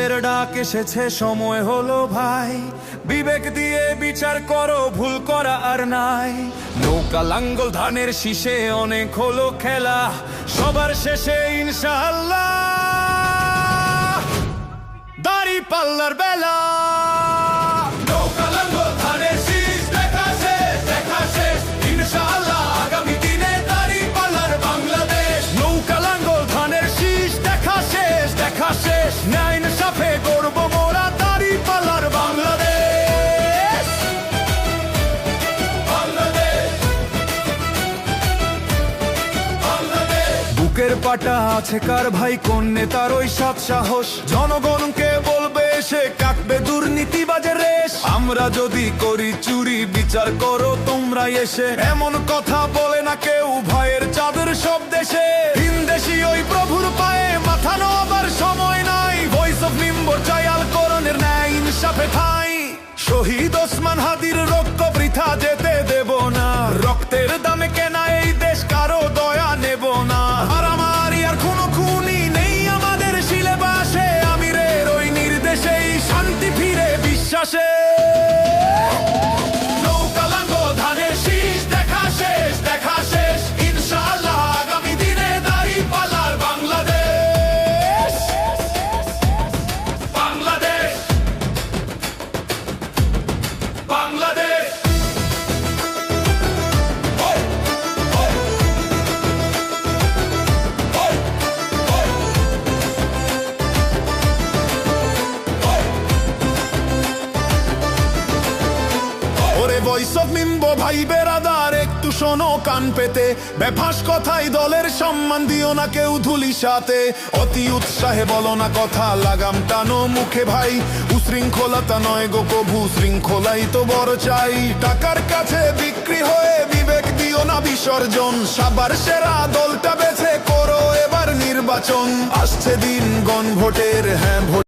দলের ডাক এসেছে, সময় হলো ভাই। বিবেক দিয়ে বিচার করো, ভুল করা আর নাই। নৌকা লাঙ্গল ধানের শীষে অনেক হলো খেলা। সবার শেষে ইনশাল্লাহ দাড়ি পাল্লার বেলা। শেষ। দেখা সাফে গর্ব মোরা দাড়ি পাল্লার বাংলাদেশ। বুকের পাটা আছে কার ভাই? কোন নেতার ওই সৎ সাহস? জনগণকে বলবে সে কাটবে দুর্নীতিবাজের রেশ? আমরা যদি করি চুরি, বিচার করো তোমরা এসে। এমন কথা বলে না কেউ, ভয়ের চাঁদের সব দেশে। ইনসাফে ঠাই শহীদ মিম্বো ভাই একটু শোনো কান পেতে। বেফাস কথাই দলের সম্মান, দিও না কেউ ধুলি সাথে। অতি উৎসাহে বলো না কথা, লাগাম টানো মুখে ভাই। নয় গো কভু, শৃঙ্খলাই তো বড় চাই। টাকার কাছে বিক্রি হয়ে বিবেক দিও না বিসর্জন। সাবার সেরা দলটা বেছে করো এবার নির্বাচন। আসছে দিন গণ ভোটের হ্যাঁ ভোট